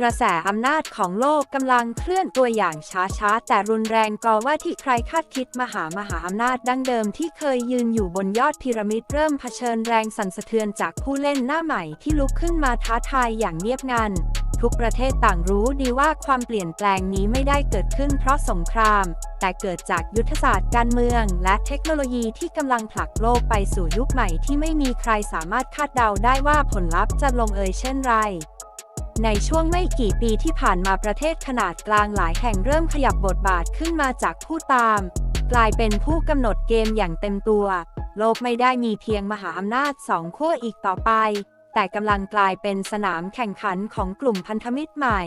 กระแสอำนาจของโลกกำลังเคลื่อนตัวอย่างช้าๆ แต่รุนแรงก็ว่าที่ใครคาดคิดมหามหาอำนาจดั้งเดิมที่เคยยืนอยู่บนยอดพีระมิดเริ่มเผชิญแรงสั่นสะเทือนจากผู้เล่นหน้าใหม่ที่ลุกขึ้นมาท้าทายอย่างเงียบงัน ทุกประเทศต่างรู้ดีว่าความเปลี่ยนแปลงนี้ไม่ได้เกิดขึ้นเพราะสงคราม แต่เกิดจากยุทธศาสตร์การเมือง และเทคโนโลยีที่กำลังผลักโลกไปสู่ยุคใหม่ที่ไม่มีใครสามารถคาดเดาได้ว่าผลลัพธ์จะลงเอยเช่นไร ในช่วงไม่กี่ปีที่ผ่านมาประเทศขนาดกลางหลายแห่งเริ่มขยับบทบาทขึ้นมาจากผู้ตาม กลายเป็นผู้กำหนดเกมอย่างเต็มตัว โลกไม่ได้มีเพียงมหาอำนาจสองขั้วอีกต่อไป แต่กำลังกลายเป็นสนามแข่งขันของกลุ่มพันธมิตรใหม่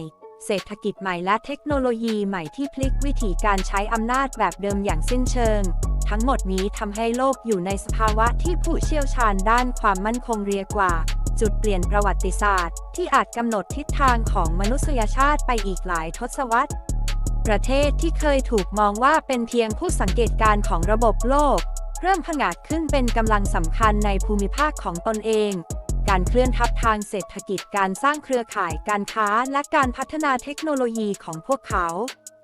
เศรษฐกิจใหม่และเทคโนโลยีใหม่ที่พลิกวิธีการใช้อำนาจแบบเดิมอย่างสิ้นเชิง ทั้งหมดนี้ทำให้โลกอยู่ในสภาวะที่ผู้เชี่ยวชาญด้านความมั่นคงเรียกว่า จุดเปลี่ยนประวัติศาสตร์ ที่อาจกำหนดทิศทางของมนุษยชาติไปอีกหลายทศวรรษ ประเทศที่เคยถูกมองว่าเป็นเพียงผู้สังเกตการณ์ของระบบโลก เริ่มผงาดขึ้นเป็นกำลังสำคัญในภูมิภาคของตนเอง การเคลื่อนทับทางเศรษฐกิจการสร้างเครือข่ายการค้าและการพัฒนาเทคโนโลยีของพวกเขา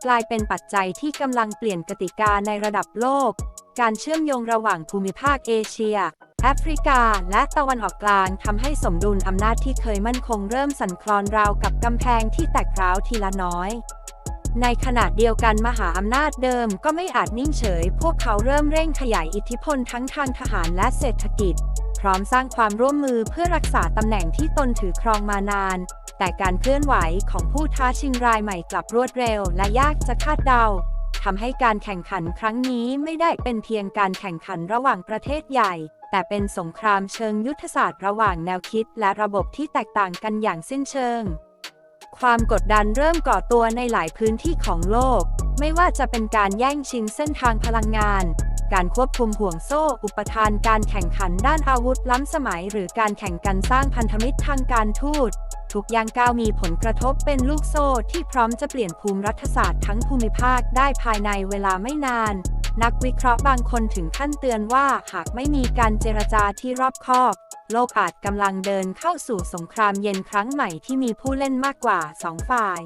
กลายเป็นปัจจัยที่กำลังเปลี่ยนกติกาในระดับโลก การเชื่อมโยงระหว่างภูมิภาคเอเชีย แอฟริกาและตะวันออกกลางทำให้สมดุลอำนาจที่เคยมั่นคงเริ่มสั่นคลอนราวกับกำแพงที่แตกร้าวทีละน้อย ในขณะเดียวกันมหาอำนาจเดิมก็ไม่อาจนิ่งเฉย พวกเขาเริ่มเร่งขยายอิทธิพลทั้งทางทหารและเศรษฐกิจ พร้อมสร้างความร่วมมือเพื่อรักษาตำแหน่งที่ตนถือครองมานาน แต่การเคลื่อนไหวของผู้ท้าชิงรายใหม่กลับรวดเร็ว และยากจะคาดเดา ทำให้การแข่งขันครั้งนี้ไม่ได้เป็นเพียงการแข่งขันระหว่างประเทศใหญ่ แต่เป็นสงครามเชิงยุทธศาสตร์ระหว่างแนวคิดและระบบที่แตกต่างกันอย่างสิ้นเชิง ความกดดันเริ่มก่อตัวในหลายพื้นที่ของโลก ไม่ว่าจะเป็นการแย่งชิงเส้นทางพลังงาน การควบคุมห่วงโซ่ อุปทาน การแข่งขันด้านอาวุธล้ำสมัย หรือการแข่งกันสร้างพันธมิตรทางการทูต ทุกย่างก้าวมีผลกระทบเป็นลูกโซ่ที่พร้อมจะเปลี่ยนภูมิรัฐศาสตร์ทั้งภูมิภาคได้ภายในเวลาไม่นาน นักวิเคราะห์บางคนถึงขั้นเตือนว่าหากไม่มีการเจรจาที่รอบคอบ โลกอาจกำลังเดินเข้าสู่สงครามเย็นครั้งใหม่ที่มีผู้เล่นมากกว่าสองฝ่าย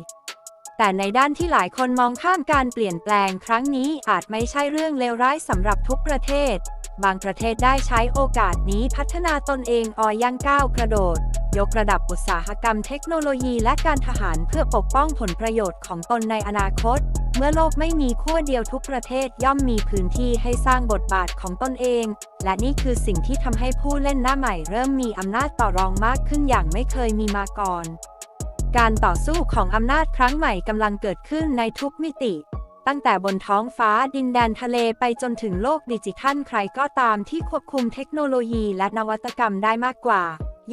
แต่ในด้านที่หลายคนมองข้ามการเปลี่ยนแปลงครั้งนี้อาจไม่ใช่เรื่องเลวร้ายสำหรับทุกประเทศ บางประเทศได้ใช้โอกาสนี้พัฒนาตนเองออย่างก้าวกระโดด ยกระดับอุตสาหกรรมเทคโนโลยีและการทหารเพื่อปกป้องผลประโยชน์ของตนในอนาคต เมื่อโลกไม่มีขั้วเดียวทุกประเทศย่อมมีพื้นที่ให้สร้างบทบาทของตนเอง และนี่คือสิ่งที่ทำให้ผู้เล่นหน้าใหม่เริ่มมีอำนาจต่อรองมากขึ้นอย่างไม่เคยมีมาก่อน การต่อสู้ของอำนาจครั้งใหม่กำลังเกิดขึ้นในทุกมิติตั้งแต่บนท้องฟ้าดินแดนทะเลไปจนถึงโลกดิจิทัลใครก็ตามที่ควบคุมเทคโนโลยีและนวัตกรรมได้มากกว่า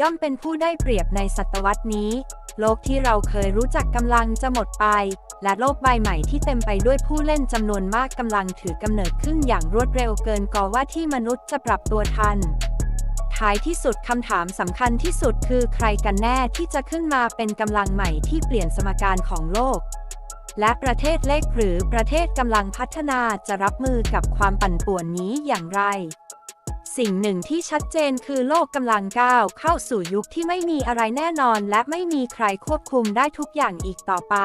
ย่อมเป็นผู้ได้เปรียบในศตวรรษนี้ โลกที่เราเคยรู้จักกำลังจะหมดไป และโลกใบใหม่ที่เต็มไปด้วยผู้เล่นจำนวนมากกำลังถือกำเนิดขึ้นอย่างรวดเร็วเกินกว่าที่มนุษย์จะปรับตัวทัน ท้ายที่สุดคำถามสำคัญที่สุดคือใครกันแน่ที่จะขึ้นมาเป็นกำลังใหม่ที่เปลี่ยนสมการของโลก และประเทศเล็กหรือประเทศกำลังพัฒนาจะรับมือกับความปั่นป่วนนี้อย่างไร สิ่งหนึ่งที่ชัดเจนคือโลกกำลังก้าวเข้าสู่ยุคที่ไม่มีอะไรแน่นอน และไม่มีใครควบคุมได้ทุกอย่างอีกต่อไป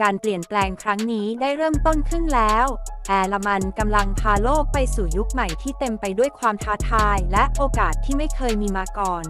การเปลี่ยนแปลงครั้งนี้ได้เริ่มต้นขึ้นแล้ว แอลมันกำลังพาโลกไปสู่ยุคใหม่ที่เต็มไปด้วยความท้าทาย และโอกาสที่ไม่เคยมีมาก่อน